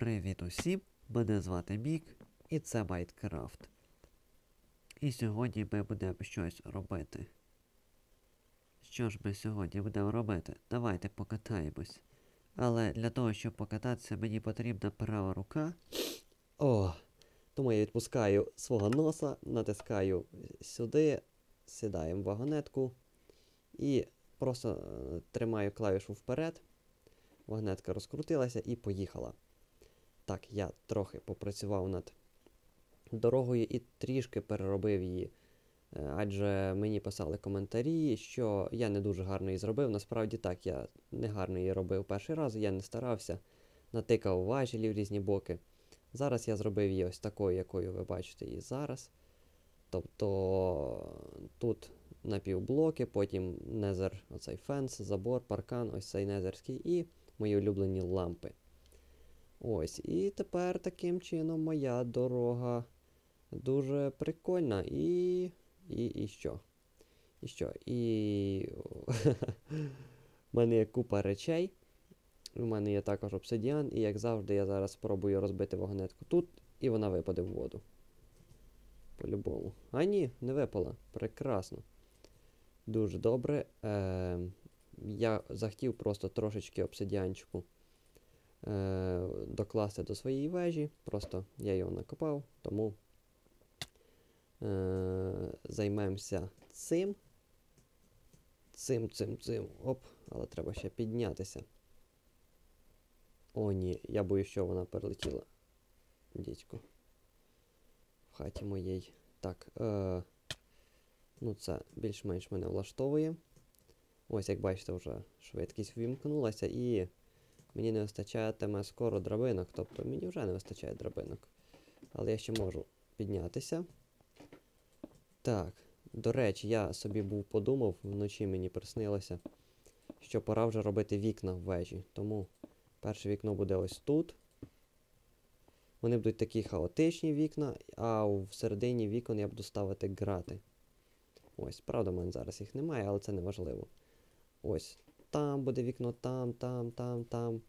Привіт усім! Мене звати Мік, і це Майнкрафт. І сьогодні ми будемо щось робити. Що ж ми сьогодні будемо робити? Давайте покатаємось. Але для того, щоб покататися, мені потрібна права рука. О, тому я відпускаю свого носа, натискаю сюди, сідаємо в вагонетку і просто е, тримаю клавішу вперед. Вагонетка розкрутилася і поїхала. Так, я трохи попрацював над дорогою і трішки переробив її. Е, Адже мені писали коментарі, що я не дуже гарно її зробив. Насправді так, я не гарно її робив перший раз, я не старався, натикав важелі в різні боки. Зараз я зробив її ось такою, якою ви бачите її зараз. Тобто тут напівблоки, потім незер, оцей фенс, забор, паркан, ось цей незерський і мої улюблені лампи. Ось. І тепер таким чином моя дорога дуже прикольна. І. І, і що? І що? І. У мене є купа речей. У мене є також обсидіан, і як завжди, я зараз спробую розбити вагонетку тут, і вона випаде в воду. По-любому. А ні, не випала. Прекрасно. Дуже добре. Е, я захотів просто трошечки обсидіанчику е, докласти до своєї вежі. Просто я його накопав, тому е, займемося цим. Цим, цим, цим. Оп, але треба ще піднятися. О, ні, я боюсь, що вона перелетіла. Дідько. В хаті моєї. Так. Е, ну, це більш-менш мене влаштовує. Ось, як бачите, вже швидкість ввімкнулася і мені не вистачатиме скоро драбинок. Тобто мені вже не вистачає драбинок. Але я ще можу піднятися. Так. До речі, я собі був подумав, вночі мені приснилося, що пора вже робити вікна в вежі. Тому перше вікно буде ось тут. Вони будуть такі хаотичні вікна, а всередині вікон я буду ставити грати. Ось, правда, в мене зараз їх немає, але це не важливо. Ось. Там буде вікно, там, там, там, там.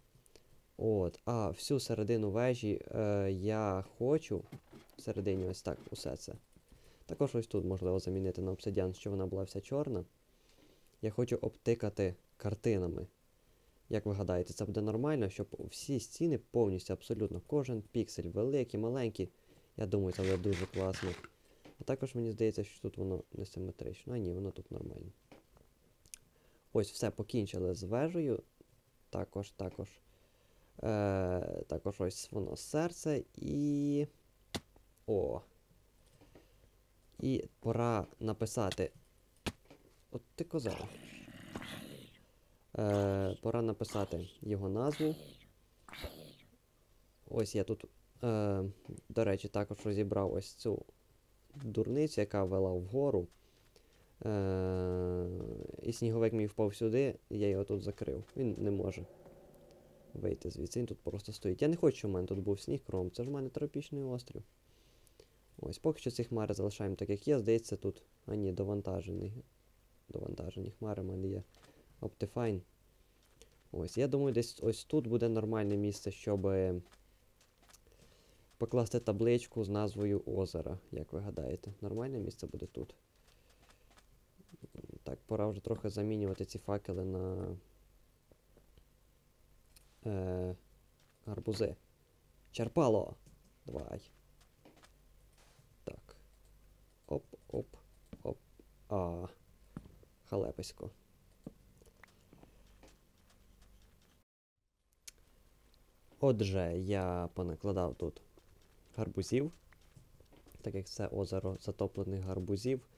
От. А всю середину вежі е, я хочу. Всередині ось так усе це. Також ось тут можливо замінити на обсидіан, щоб вона була вся чорна. Я хочу обтикати картинами. Як ви гадаєте, це буде нормально, щоб всі стіни повністю, абсолютно, кожен піксель, великий, маленький. Я думаю, це буде дуже класно. А також мені здається, що тут воно не симетрично. А ні, воно тут нормально. Ось все покінчили з вежею. Також, також. Е, Також ось воно серце і. О. І пора написати. От ти коза. Е, Пора написати його назву. Ось я тут, е, до речі, також розібрав ось цю дурницю, яка вела вгору. Е, І сніговик мій впав сюди, я його тут закрив. Він не може вийти звідси. Він тут просто стоїть. Я не хочу, щоб у мене тут був сніг кром. Це ж в мене тропічний острів. Ось, поки що ці хмари залишаємо так, як є. Здається, тут. А ні, довантажений. Довантажені хмари в мене є. Optifine. Ось, я думаю, десь ось тут буде нормальне місце, щоб покласти табличку з назвою озера, як ви гадаєте. Нормальне місце буде тут. Так, пора вже трохи замінювати ці факели на е, гарбузи. Черпало! Давай. Так. Оп, оп, оп. А. Халеписько. Отже, я понакладав тут гарбузів, так як це озеро затоплених гарбузів.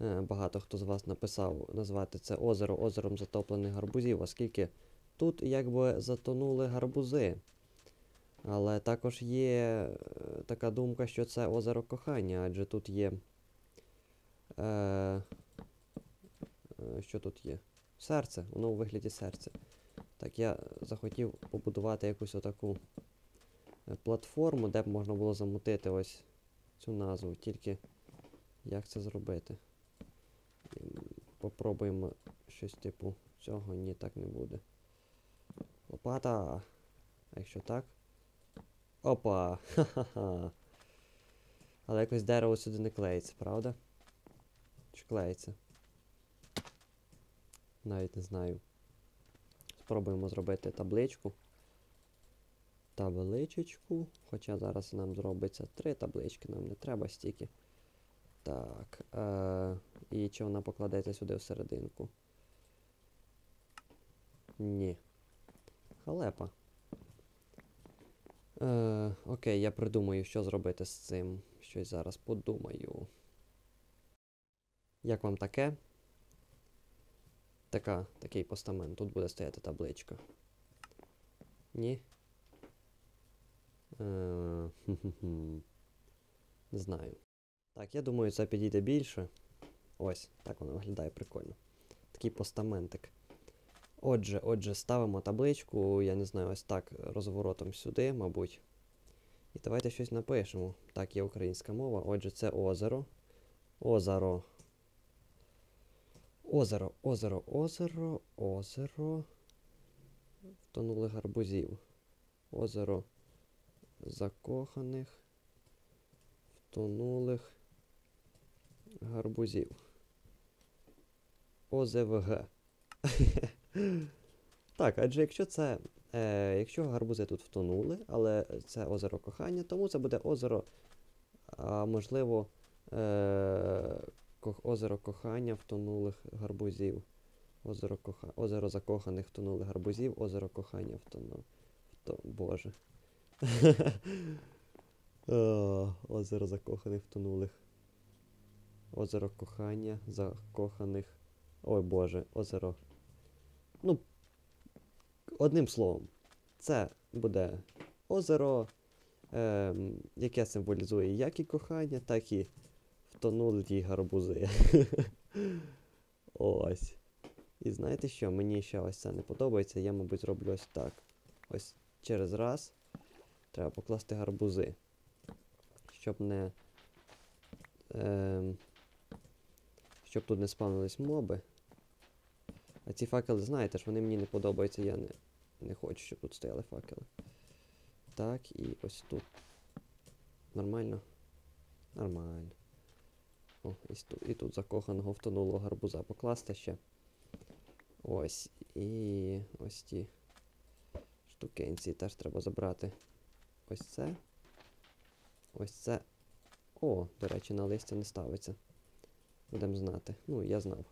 Е, Багато хто з вас написав назвати це озеро озером затоплених гарбузів, оскільки тут якби затонули гарбузи. Але також є е, така думка, що це озеро кохання, адже тут є. Е, е, що тут є? Серце, воно у вигляді серця. Так, я захотів побудувати якусь отаку платформу, де б можна було замутити ось цю назву. Тільки як це зробити? Попробуємо щось типу цього. Ні, так не буде. Лопата. А якщо так? Опа! Ха-ха-ха. Але якось дерево сюди не клеїться, правда? Чи клеїться? Навіть не знаю. Спробуємо зробити табличку. Табличечку. Хоча зараз нам зробиться три таблички, нам не треба стільки. Так. Е- і чи вона покладеться сюди всерединку? Ні. Халепа. Е, окей, я придумаю, що зробити з цим. Щось зараз подумаю. Як вам таке? Така, такий постамент. Тут буде стояти табличка. Ні? Е, хм-хм-хм. Не знаю. Так, я думаю, це підійде більше. Ось, так воно виглядає прикольно. Такий постаментик. Отже, отже, ставимо табличку, я не знаю, ось так розворотом сюди, мабуть. І давайте щось напишемо. Так, є українська мова. Отже, це озеро. Озеро. Озеро, озеро, озеро, озеро. Втонулих гарбузів. Озеро закоханих. Втонулих гарбузів. ОЗВГ. Так, адже якщо це. Е, якщо гарбузи тут втонули, але це озеро кохання, тому це буде озеро, а, можливо, е, озеро кохання втонулих гарбузів. Озеро, коха... озеро закоханих втонулих гарбузів, озеро кохання втону... Вто... Боже. Озеро закоханих втонулих. Озеро кохання закоханих. Ой Боже, озеро. Ну, одним словом, це буде озеро, ем, яке символізує як і кохання, так і втонулі гарбузи. Ось. І знаєте що? Мені ще ось це не подобається. Я, мабуть, зроблю ось так. Ось через раз треба покласти гарбузи. Щоб не. Ем, щоб тут не спавнились моби. А ці факели, знаєте ж, вони мені не подобаються, я не, не хочу, щоб тут стояли факели. Так, і ось тут. Нормально? Нормально. О, і тут, і тут закоханого втонулого гарбуза покласти ще. Ось. І ось ті штукенці теж треба забрати. Ось це. Ось це. О, до речі, на листя не ставиться. Будемо знати. Ну, я знав.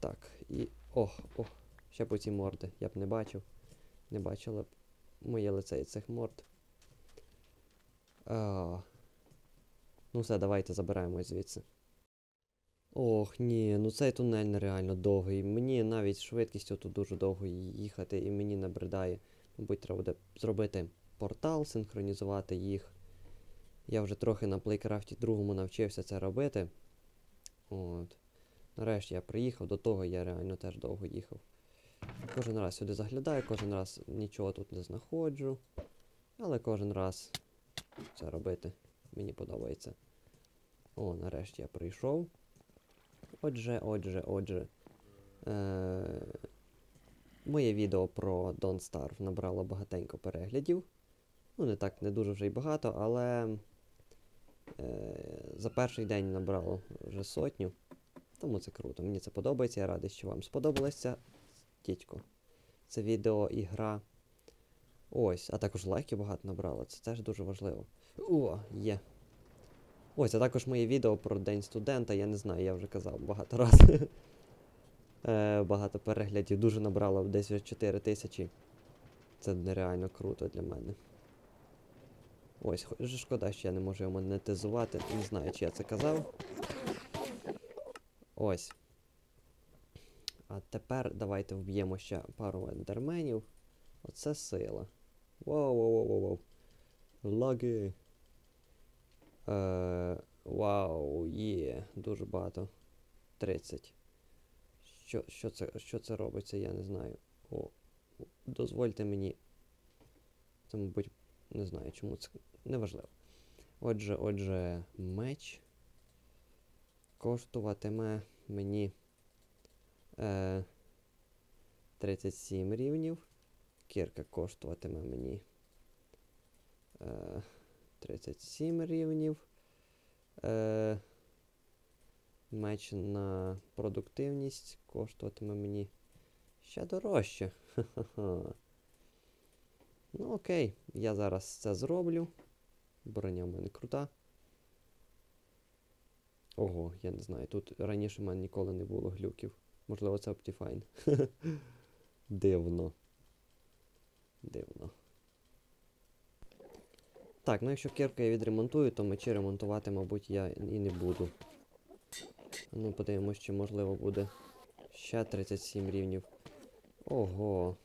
Так, і. Ох, ох, ще по ці морди. Я б не бачив. Не бачила б моє лице і цих морд. А, ну все, давайте забираємось звідси. Ох, ні, ну цей тунель нереально довгий. Мені навіть швидкістю тут дуже довго їхати, і мені набридає. Мабуть, треба буде зробити портал, синхронізувати їх. Я вже трохи на плейкрафті другому навчився це робити. От. Нарешті я приїхав, до того я реально теж довго їхав. Кожен раз сюди заглядаю, кожен раз нічого тут не знаходжу. Але кожен раз це робити мені подобається. О, нарешті я прийшов. Отже, отже, отже. Е- моє відео про Don't Starve набрало багатенько переглядів. Ну, не так, не дуже вже й багато, але за перший день набрало вже сотню. Тому це круто. Мені це подобається. Я радий, що вам сподобалося. Дідько. Це відео і гра. Ось, а також лайків багато набрало. Це теж дуже важливо. О, є. Ось, а також моє відео про День студента. Я не знаю, я вже казав багато разів. е, багато переглядів. Дуже набрало десь вже 4 тисячі. Це нереально круто для мене. Ось, шкода, що я не можу його монетизувати. Не знаю, чи я це казав. Ось. А тепер давайте вб'ємо ще пару ендерменів. Оце сила. Воу-воу-воу-воу. Лаги. Е, вау, є, дуже багато. 30. Що, що, це, що це робиться, я не знаю. О, дозвольте мені. Це, мабуть, не знаю, чому це. Неважливо. Отже, отже, меч коштуватиме мені е, 37 рівнів. Кірка коштуватиме мені Е, 37 рівнів. Е, меч на продуктивність коштуватиме мені ще дорожче. Ха-ха-ха. Ну окей, я зараз це зроблю. Броня в мене крута. Ого, я не знаю. Тут раніше в мене ніколи не було глюків. Можливо, це Optifine. Дивно. Дивно. Так, ну якщо кірку я відремонтую, то мечі ремонтувати, мабуть, я і не буду. Ну, подивимось, чи можливо буде ще 37 рівнів. Ого.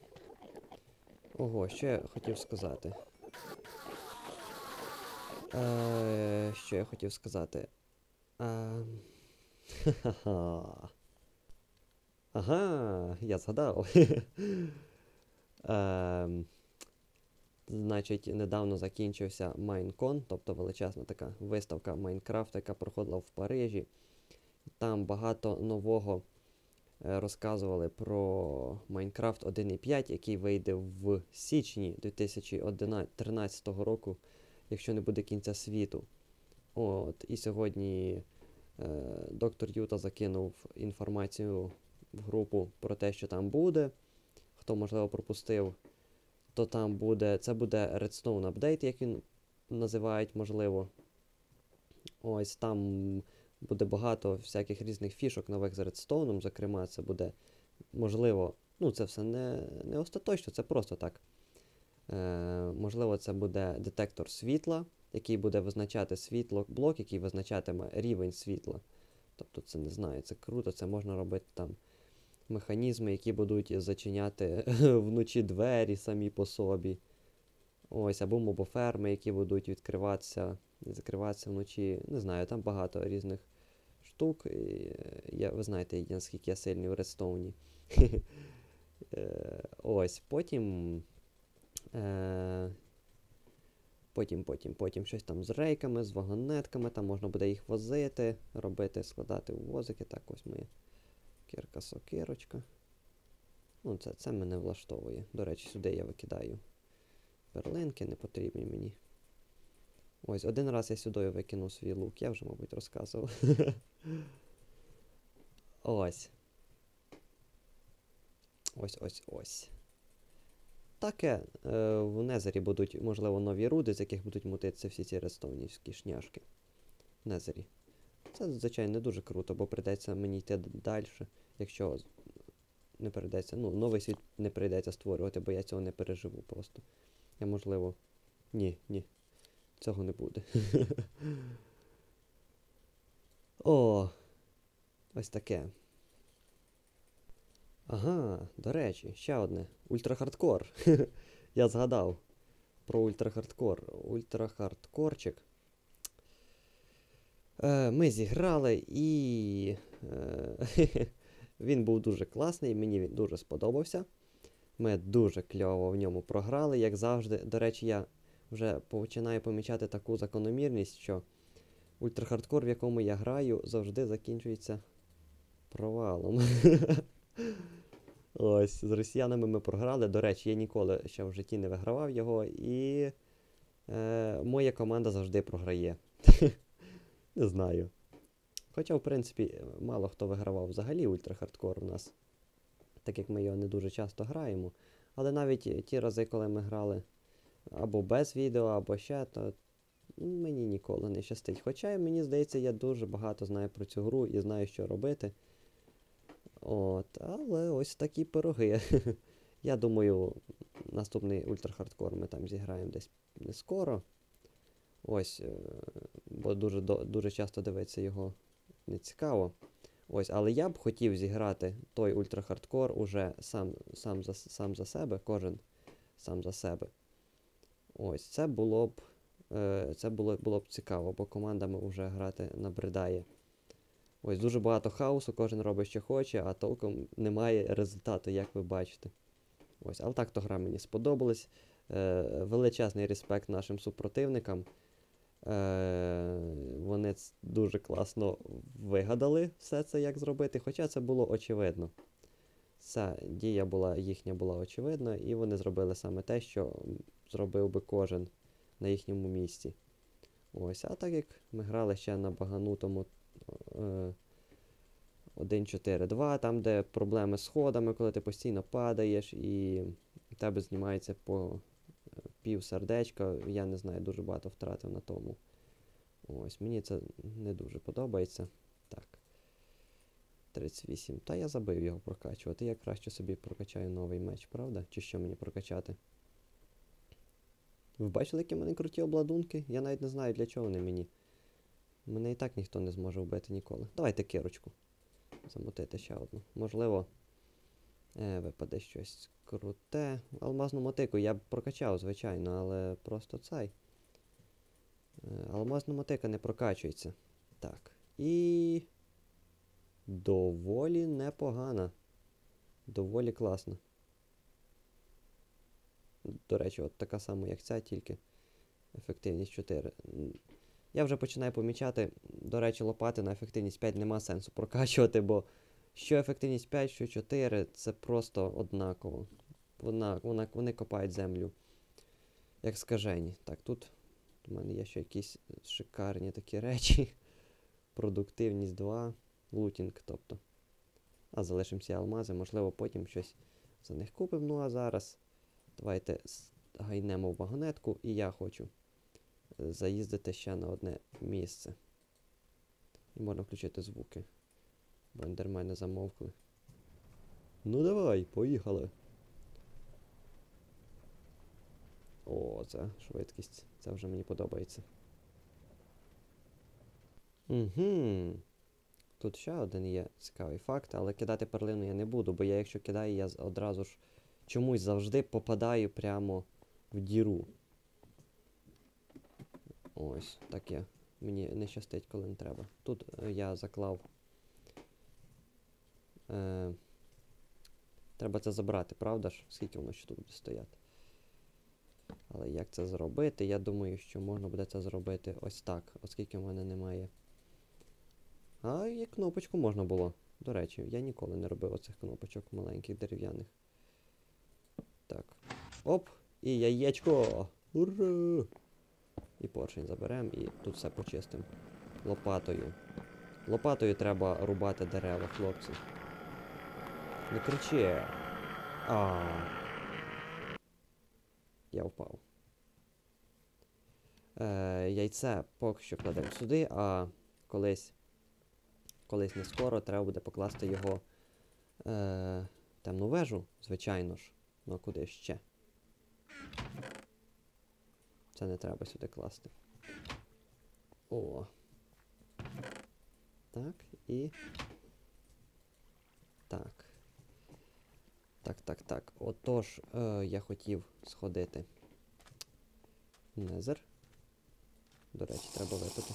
Ого, що я хотів сказати. Е, що я хотів сказати? Е. Ага, я згадав. Ем, Значить, недавно закінчився Майнкон, тобто величезна така виставка Майнкрафта, яка проходила в Парижі. Там багато нового е, розказували про Майнкрафт 1.5, який вийде в січні 2013 року, якщо не буде кінця світу. От, і сьогодні е, доктор Юта закинув інформацію в групу про те, що там буде. Хто, можливо, пропустив, то там буде. Це буде Redstone апдейт, як він називають, можливо. Ось там буде багато всяких різних фішок нових з Redstone. Зокрема, це буде можливо. Ну, це все не, не остаточно, це просто так. Е, можливо, це буде детектор світла, який буде визначати світло, блок, який визначатиме рівень світла. Тобто, це не знаю, це круто, це можна робити там механізми, які будуть зачиняти вночі двері самі по собі. Ось, або мобоферми, які будуть відкриватися закриватися вночі. Не знаю, там багато різних штук. І, я, ви знаєте, наскільки я сильний у редстоуні. Е, Ось, потім. Е, Потім, потім, потім щось там з рейками, з вагонетками, там можна буде їх возити, робити, складати у возики. Так, ось моя кірка сокирочка. Ну, це, це мене влаштовує. До речі, сюди я викидаю перлинки, не потрібні мені. Ось, один раз я сюди викинув свій лук, я вже, мабуть, розказував. Ось. Ось ось ось. Таке, е, в Незері будуть, можливо, нові руди, з яких будуть мутитися всі ці рестовнівські шняшки. В Незері. Це, звичайно, не дуже круто, бо прийдеться мені йти далі, якщо не прийдеться. Ну, новий світ не прийдеться створювати, бо я цього не переживу просто. Я, можливо. Ні, ні. Цього не буде. О, ось таке. Ага, до речі, ще одне. Ультрахардкор. Я згадав про ультрахардкор. Ультрахардкорчик. Е, ми зіграли і. Е, він був дуже класний, мені він дуже сподобався. Ми дуже кльово в ньому програли, як завжди. До речі, я вже починаю помічати таку закономірність, що ультрахардкор, в якому я граю, завжди закінчується провалом. Ось, з росіянами ми програли. До речі, я ніколи ще в житті не вигравав його, і е, моя команда завжди програє. Не знаю. Хоча, в принципі, мало хто вигравав взагалі ультрахардкор у нас, так як ми його не дуже часто граємо. Але навіть ті рази, коли ми грали або без відео, або ще, то мені ніколи не щастить. Хоча мені здається, я дуже багато знаю про цю гру і знаю, що робити. От, але ось такі пироги. Я думаю, наступний ультрахардкор ми там зіграємо десь не скоро. Ось, е, бо дуже, дуже часто дивитися його не цікаво. Ось, але я б хотів зіграти той ультрахардкор уже сам, сам, за, сам за себе, кожен сам за себе. Ось, це було б, е, це було, було б цікаво, бо командами вже грати набридає. Ось дуже багато хаосу, кожен робить, що хоче, а толком немає результату, як ви бачите. Ось, але так то гра мені сподобалась. Е, величезний респект нашим супротивникам. Е, вони дуже класно вигадали все це, як зробити, хоча це було очевидно. Ця дія була їхня була очевидна, і вони зробили саме те, що зробив би кожен на їхньому місці. Ось, а так як ми грали ще на баганутому е, 1-4-2, там, де проблеми з ходами, коли ти постійно падаєш і в тебе знімається по е, пів сердечка, я не знаю, дуже багато втратив на тому. Ось, мені це не дуже подобається. Так. 38. Та я забив його прокачувати. Я краще собі прокачаю новий меч, правда? Чи що мені прокачати? Ви бачили, які мене круті обладунки? Я навіть не знаю, для чого вони мені. Мене і так ніхто не зможе вбити ніколи. Давайте кирочку. Замотити ще одну. Можливо, е, випаде щось круте. Алмазну мотику я б прокачав, звичайно, але просто цей. Е, Алмазна мотика не прокачується. Так. І. Доволі непогана. Доволі класна. До речі, от така сама, як ця, тільки ефективність 4. Я вже починаю помічати, до речі, лопати на ефективність 5 нема сенсу прокачувати, бо що ефективність 5, що 4, це просто однаково. Вона, вона, вони копають землю. Як скажені. Так, тут у мене є ще якісь шикарні такі речі. Продуктивність 2, лутінг, тобто. А залишимося алмази, можливо, потім щось за них купимо. Ну а зараз давайте гайнемо в вагонетку, і я хочу е, заїздити ще на одне місце. І можна включити звуки. Бо ендермени замовкли. Ну давай, поїхали. О, це швидкість. Це вже мені подобається. Угу. Тут ще один є цікавий факт, але кидати перлину я не буду, бо я якщо кидаю, я одразу ж чомусь завжди попадаю прямо в діру. Ось, таке. Мені не щастить, коли не треба. Тут е, я заклав. Е, треба це забрати, правда ж? Скільки воно ще тут буде стояти? Але як це зробити? Я думаю, що можна буде це зробити ось так, оскільки в мене немає. А і кнопочку можна було. До речі, я ніколи не робив оцих кнопочок маленьких дерев'яних. Так. Оп! І яєчко! Ура! І поршень заберемо і тут все почистимо. Лопатою. Лопатою треба рубати дерева, хлопці. Не кричи. А. Я впав. Е, яйце поки що кладемо сюди, а колись, колись не скоро треба буде покласти його е, темну вежу, звичайно ж. Ну а куди ще? Це не треба сюди класти. О. Так, і. Так. Так, так, так. Отож, е, я хотів сходити. Незер. До речі, треба випити.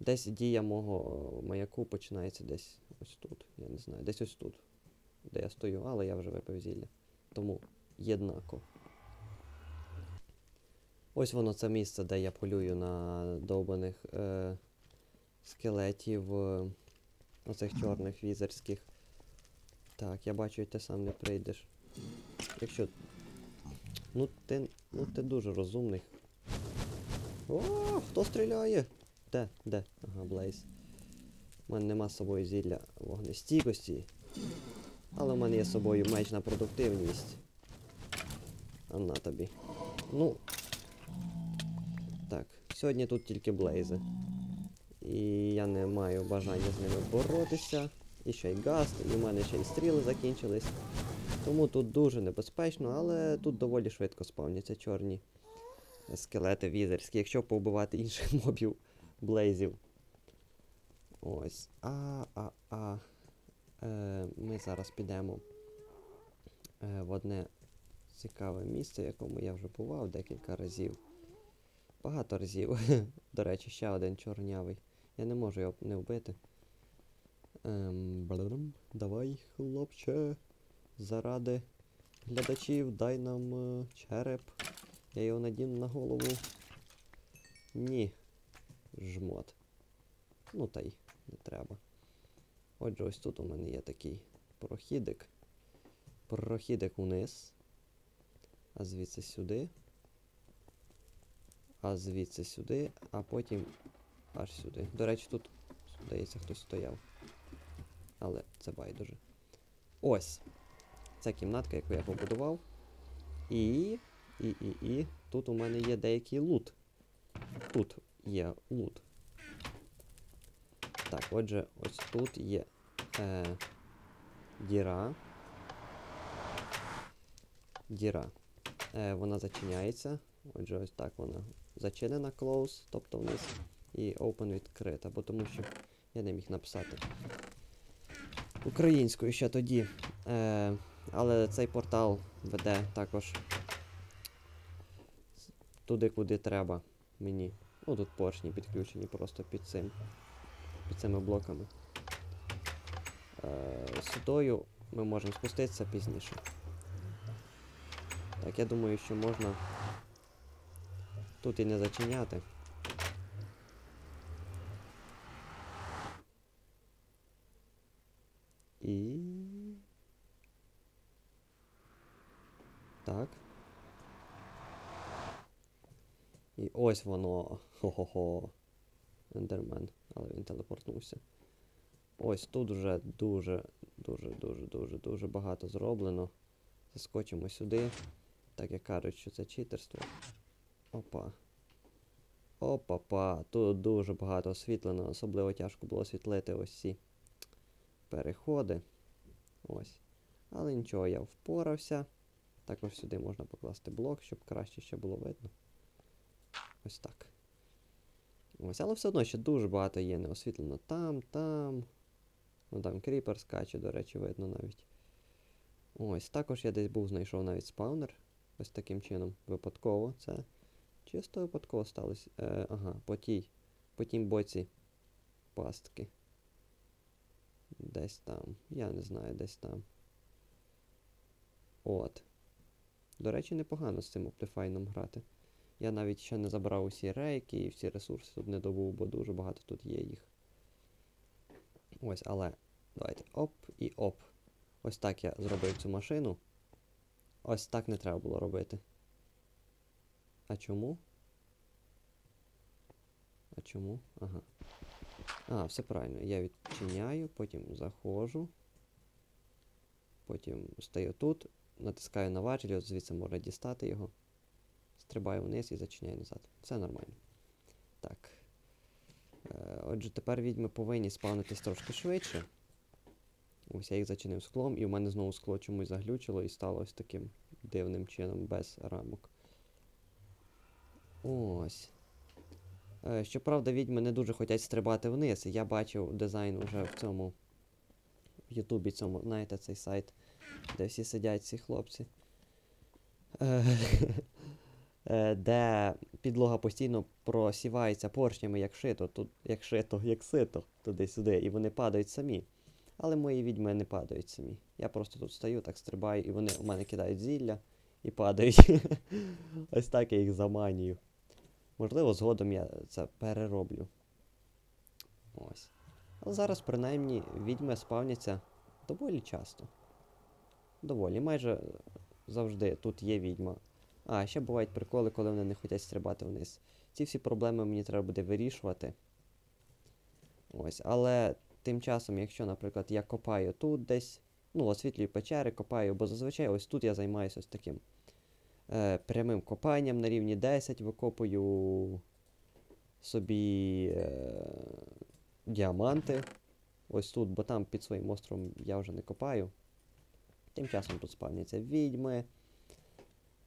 Десь дія мого е, маяку починається десь ось тут. Я не знаю, десь ось тут. Де я стою, але я вже випив зілля. Тому єднако. Ось воно це місце, де я полюю на довбаних е, скелетів е, оцих чорних візерських. Так, я бачу, ти сам не прийдеш. Якщо. Ну ти. Ну ти дуже розумний. О, хто стріляє? Де? Де? Ага, Блейз. У мене нема з собою зілля вогнестійкості. Але в мене є з собою меч на продуктивність. А на тобі. Ну. Так, сьогодні тут тільки блейзи. І я не маю бажання з ними боротися. І ще й гаст, і в мене ще й стріли закінчились. Тому тут дуже небезпечно, але тут доволі швидко спавняться чорні скелети візерські, якщо повбивати інших мобів блейзів. Ось. А, а, а. Е, ми зараз підемо е, в одне цікаве місце, в якому я вже бував декілька разів. Багато разів. До речі, ще один чорнявий. Я не можу його не вбити. Ем, давай, хлопче. Заради глядачів дай нам е, череп. Я його надіну на голову. Ні. Жмот. Ну та й не треба. Отже, ось тут у мене є такий прохідик. Прохідик униз. А звідси сюди. а звідси сюди, а потім аж сюди. До речі, тут, здається, хтось стояв. Але це байдуже. Ось. Це кімнатка, яку я побудував. І. І, і, і. Тут у мене є деякий лут. Тут є лут. Так, отже, ось тут є е, діра. Діра. Е, вона зачиняється. Отже, ось так вона зачинена close, тобто вниз. І open відкрита, бо тому що я не міг написати українською ще тоді. Е, але цей портал веде також туди, куди треба мені. Ну тут поршні підключені просто під цим. Під цими блоками. Е, сюдою ми можемо спуститися пізніше. Так, я думаю, що можна тут і не зачиняти. І. Так. І ось воно. Хо-хо-хо. Ендермен, але він телепортнувся. Ось тут вже дуже, дуже, дуже, дуже, дуже багато зроблено. Заскочимо сюди. Так як кажуть, що це читерство. Опа. Опа-па. Тут дуже багато освітлено. Особливо тяжко було освітлити ось ці переходи. Ось. Але нічого, я впорався. Також сюди можна покласти блок, щоб краще ще було видно. Ось так. Ось, але все одно ще дуже багато є не освітлено там, там. Ну там кріпер скаче, до речі, видно навіть. Ось, також я десь був знайшов навіть спаунер. Ось таким чином. Випадково. Це чисто випадково сталося. Е, ага, по тій. По тім боці пастки. Десь там. Я не знаю, десь там. От. До речі, непогано з цим опліфайном грати. Я навіть ще не забрав усі рейки і всі ресурси тут не добув, бо дуже багато тут є їх. Ось, але давайте оп і оп. Ось так я зробив цю машину. Ось так не треба було робити. А чому? А чому? Ага. А, все правильно. Я відчиняю, потім заходжу. Потім стою тут, натискаю на важіль, от звідси можна дістати його. Стрибаю вниз і зачиняю назад. Все нормально. Так. Е, отже, тепер відьми повинні спавнитись трошки швидше. Ось я їх зачинив склом, і в мене знову скло чомусь заглючило і стало ось таким дивним чином, без рамок. Ось. Е, Щоправда, відьми не дуже хочуть стрибати вниз. Я бачив дизайн уже в цьому в Ютубі цьому, знаєте, цей сайт, де всі сидять ці хлопці. Е, е, Де підлога постійно просівається поршнями, як шито, тут, як шито, як сито, туди-сюди, і вони падають самі. Але мої відьми не падають самі. Я просто тут стою, так стрибаю, і вони у мене кидають зілля і падають. Ось так я їх заманюю. Можливо, згодом я це перероблю. Ось. Але зараз, принаймні, відьми спавняться доволі часто. Доволі, майже завжди тут є відьма. А, ще бувають приколи, коли вони не хочуть стрибати вниз. Ці всі проблеми мені треба буде вирішувати. Ось, але тим часом, якщо, наприклад, я копаю тут десь, ну, освітлюю печери, копаю, бо зазвичай ось тут я займаюся ось таким е, прямим копанням на рівні 10, викопую собі е, діаманти. Ось тут, бо там під своїм островом я вже не копаю. Тим часом тут спавняться відьми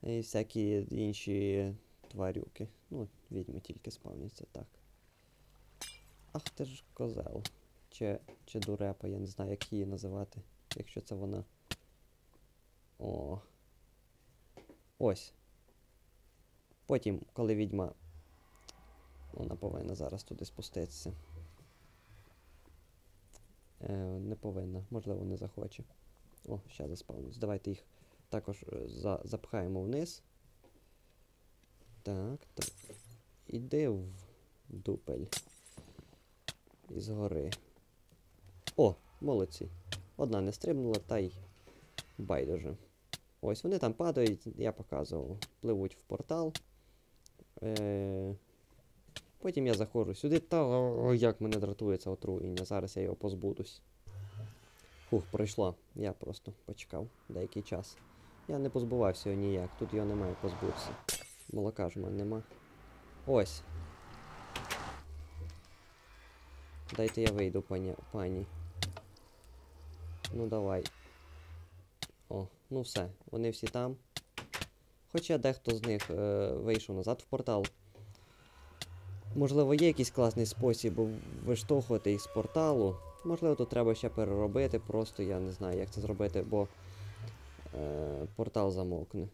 і всякі інші тварюки. Ну, відьми тільки спавняться, так. Ах ти ж козел. Чи, чи дурепа, я не знаю, як її називати, якщо це вона. О. Ось. Потім, коли відьма. Вона повинна зараз туди спуститися. Е, не повинна, можливо, не захоче. О, ще заспавнюсь. Давайте їх також е, за, запхаємо вниз. Так, так. Іди в дупель. Із гори. О, молодці. Одна не стрибнула, та й байдуже. Ось вони там падають, я показував. Пливуть в портал. Е... Потім я заходжу сюди, та о, як мене дратує це отруєння. Зараз я його позбудусь. Фух, пройшло. Я просто почекав деякий час. Я не позбувався його ніяк, тут його немає позбутися. Молока ж в мене нема. Ось. Дайте я вийду, пані. пані. Ну давай. О, ну все, вони всі там. Хоча дехто з них е, вийшов назад в портал. Можливо, є якийсь класний спосіб виштовхувати їх з порталу. Можливо, тут треба ще переробити, просто я не знаю, як це зробити, бо е, портал замовкне.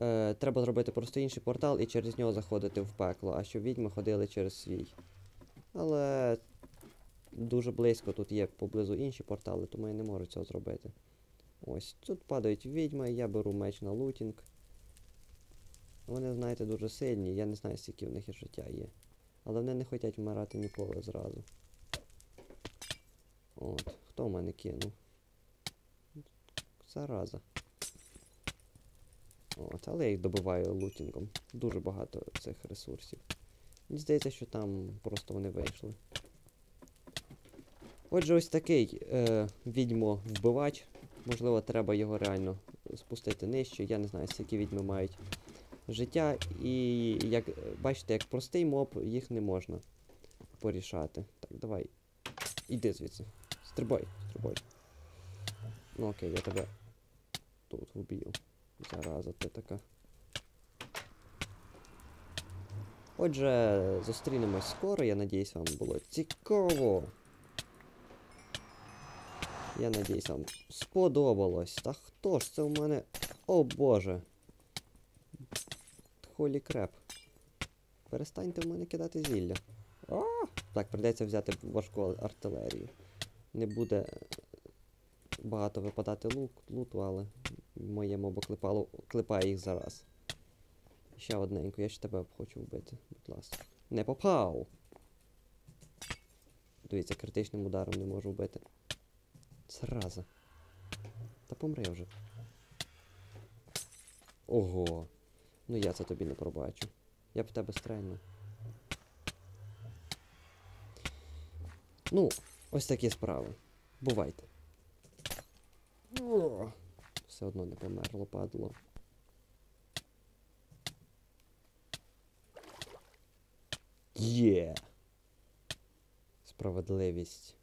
Е, треба зробити просто інший портал і через нього заходити в пекло, а щоб відьми ходили через свій. Але дуже близько тут є поблизу інші портали, тому я не можу цього зробити. Ось, тут падають відьми, я беру меч на лутінг. Вони, знаєте, дуже сильні, я не знаю, скільки в них і життя є. Але вони не хочуть вмирати ніколи зразу. От, хто в мене кинув? Зараза. От, але я їх добиваю лутінгом. Дуже багато цих ресурсів. Мені здається, що там просто вони вийшли. Отже, ось такий е, відьмо-вбивач. Можливо, треба його реально спустити нижче. Я не знаю, скільки відьми мають життя. І як бачите, як простий моб, їх не можна порішати. Так, давай. Іди звідси. Стрибай, стрибай. Ну окей, я тебе тут вб'ю. Зараза, ти така. Отже, зустрінемось скоро. Я надіюсь, вам було цікаво. Я надіюсь, вам сподобалось. Та хто ж це у мене? О боже. Холі креп. Перестаньте в мене кидати зілля. А! Так, прийдеться взяти важку артилерію. Не буде багато випадати лук, луту, але моє мобо клепало, клепає їх зараз. Ще одненько, я ще тебе хочу вбити, будь ласка. Не попав! Дивіться, критичним ударом не можу вбити. Зараза. Та помри вже. Ого. Ну я це тобі не пробачу. Я б тебе стрельну. Ну, ось такі справи. Бувайте. Все одно не померло, падло. Є. Справедливість